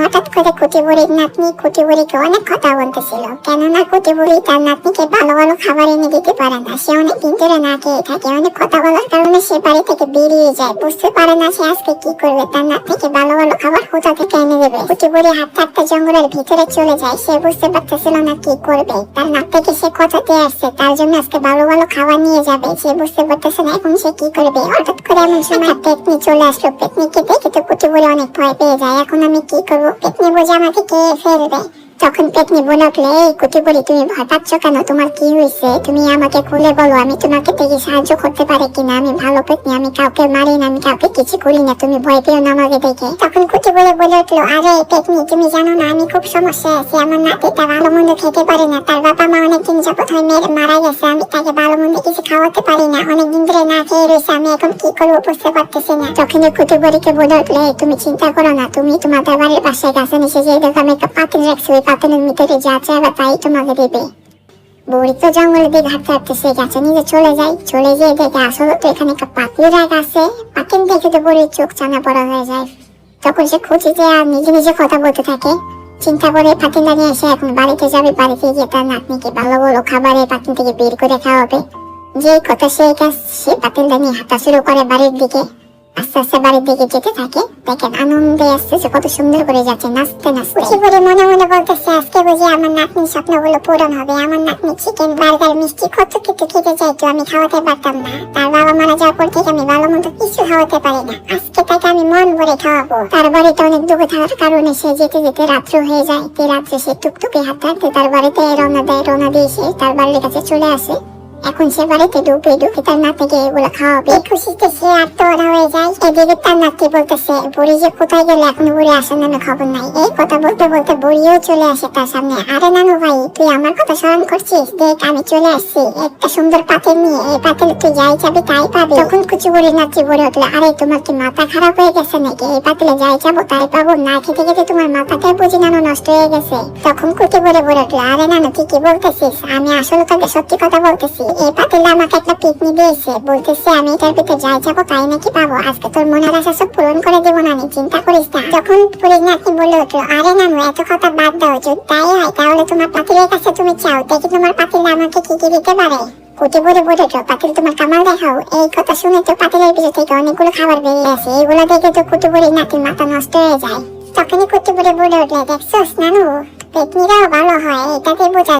হঠাৎ করে কুটিবুড়ির নাতনি কুটিবুড়িকে অনেক কথা বলতেছিল। কেননা কুটিবুড়ি তার নাতনিকে ভালো ভালো খাবার এনে দিতে পারে না। সে অনেক দিন ধরে না খেয়ে থাকে। অনেক কথা বলার কারণে সে বাড়ি থেকে বেরিয়ে যায়। বুঝতে পারে না সে আজকে কি করবে। তার নাতনিকে ভালো ভালো খাবার কোথা থেকে এনে দেবে? কুটিবুড়ি হাঁটতে হাঁটতে জঙ্গলের ভিতরে চলে যায়। সে বুঝতে পারতেছিল না কি করবে। তার নাক থেকে সে কথা দিয়ে আসছে। তার জন্য আজকে ভালো ভালো খাবার নিয়ে যাবে। সে বুঝতে পারতেছে না এখন সে কি করবে। হঠাৎ করে এমন সময় পেতনি চলে আসলো। পেতনিকে দেখে তো কুটিবুড়ি অনেক ভয় পেয়ে যায়। এখন আমি কি করব? পেতনি বোঝে আমাকে কে ফেলবে তখন পেতনি বলে উঠলে এই কুটিবুড়ি তুমি ভয় পাচ্ছ কেন? তোমার কি হয়েছে? তুমি আমাকে খুলে বলো, আমি তোমাকে থেকে সাহায্য করতে পারি কিনা? আমি ভালো পেতনি, আমি কাউকে মারি না, আমি কাউকে কিছু করি না, তুমি ভয় পেও না আমাকে দেখে। তখন কুটিবুড়ি বলে উঠল, আরে পেতনি তুমি জানো না, আমি খুব সমস্যা আছি। আমার নাতিটা ভালো মন্দ খেতে পারে না, তার বাবা মা অনেকদিন যাবত হয় মেরে মারা গেছে, আমি তাকে ভালো মন্দ কিছু খাওয়াতে পারি না, অনেকদিন ধরে না খেয়ে রয়েছে, আমি এখন কি করব বুঝতে পারতেছি না। তখন কুটিবুড়িকে বলে উঠলে তুমি চিন্তা করো না, তুমি তোমাদের বাড়ির পাশে গাছে নিচে যে দেখো আমি একটা পাতিল রাখছি পাতিলের ভিতরে যা চাইবা তাই তোমাকে দেবে। বুড়ি তো জঙ্গলের দিকে হাঁটতে হাঁটতে সে গাছে নিচে চলে যায়। চলে যেয়ে দেখে আসলে তো এখানে একটা পাতিল রাখ আছে। পাতিল দেখে তো বুড়ির চোখ চানা পড়া হয়ে যায়। তখন সে খুঁজিতে আর নিজে নিজে কথা বলতে থাকে। চিন্তা করে পাতিলটা নিয়ে এসে এখন বাড়িতে যাবে। বাড়িতে গিয়ে তার নাতনিকে ভালো ভালো খাবারের পাতিল থেকে বের করে খাওয়াবে। যে কথা সেই কাজ, সে পাতিলটা নিয়ে হাঁটা শুরু করে বাড়ির দিকে। আস্তে আস্তে বাড়ির দিকে যেতে থাকে, দেখেন আনন্দে আসতেছে কত সুন্দর করে যাচ্ছে, নাচতে নাচতে। উঠে পড়ে মনে মনে বলতেছে, আজকে বুঝি আমার নাতনির স্বপ্নগুলো পূরণ হবে, আমার নাতনি চিকেন বার্গার মিষ্টি, কত কিছু খেতে চাইতো, আমি খাওয়াতে পারতাম না। তার বাবা মারা যাওয়ার পর থেকে আমি ভালো মতো কিছু খাওয়াতে পারি না। আজকে তাকে আমি মন ভরে খাওয়াবো। তার বাড়িতে অনেক দূরে থাকার কারণে সে যেতে যেতে রাত্র হয়ে যায়। রাত্রে সে টুকটুকে হাঁটতে হাঁটতে তার বাড়িতে রওনা দেয়, রওনা দিয়ে সে তার বাড়ির কাছে চলে আসে। এখন সে বাড়িতে ঢুকে ঢুকে তার নাতিকে এগুলো খাওয়াবে। খুশিতে সে আত্মহরা হয়ে যায়। এদিকে তার নাতি বলতেছে, বুড়ি যে কোথায় গেলে এখন বুড়ি আসার নামে খবর নাই? এই কথা বলতে বলতে বুড়িও চলে আসে তার সামনে। আরে নানু ভাই, তুই আমার কথা স্মরণ করছিস? দেখ, আমি চলে আসছি। একটা সুন্দর পাতিল নিয়ে, এই পাতিল তুই যাই যাবি তাই পাবি। তখন কুচি বুড়ি নাচি বলে উঠল, আরে, তোমার কি মাথা খারাপ হয়ে গেছে নাকি? এই পাতিলে যাই যাব তাই পাবো? না খেতে খেতে তোমার মাথাটাই বুঝি নানু নষ্ট হয়ে গেছে। তখন কুচি বুড়ি বলে উঠল, আরে নানু, তুই কি বলতেছিস? আমি আসলে তোকে সত্যি কথা বলতেছি। এই পাতিল আমাকে একটা পিকনি দিয়েছে। বলতেছে, আমি এটার ভিতরে যাই যাব, তাই নাকি পাবো? আজকে তোর মনের আশা সব পূরণ করে দেবো না আমি চিন্তা করিস না। তখন বুড়ি নাতি বলে উঠল আরে নানু, এত কথা বাদ দাও, যদি তাই হয়, তাহলে তোমার পাতিলের কাছে তুমি চাও, দেখি তোমার পাতিল আমাকে কি কি দিতে পারে। কুটি বলে বলে, তো পাতিল, তোমার কামাল দেখাও। এই কথা শুনে তো পাতিলের ভিতর থেকে অনেকগুলো খাবার বেরিয়ে আসে। এগুলো দেখে তো কুটি বলে নাতির মাথা নষ্ট হয়ে যায়। তখনই কুটি বলে বলে উঠলে দেখছ নানু পেতনিরাও ভালো হয় এটাতে বোঝা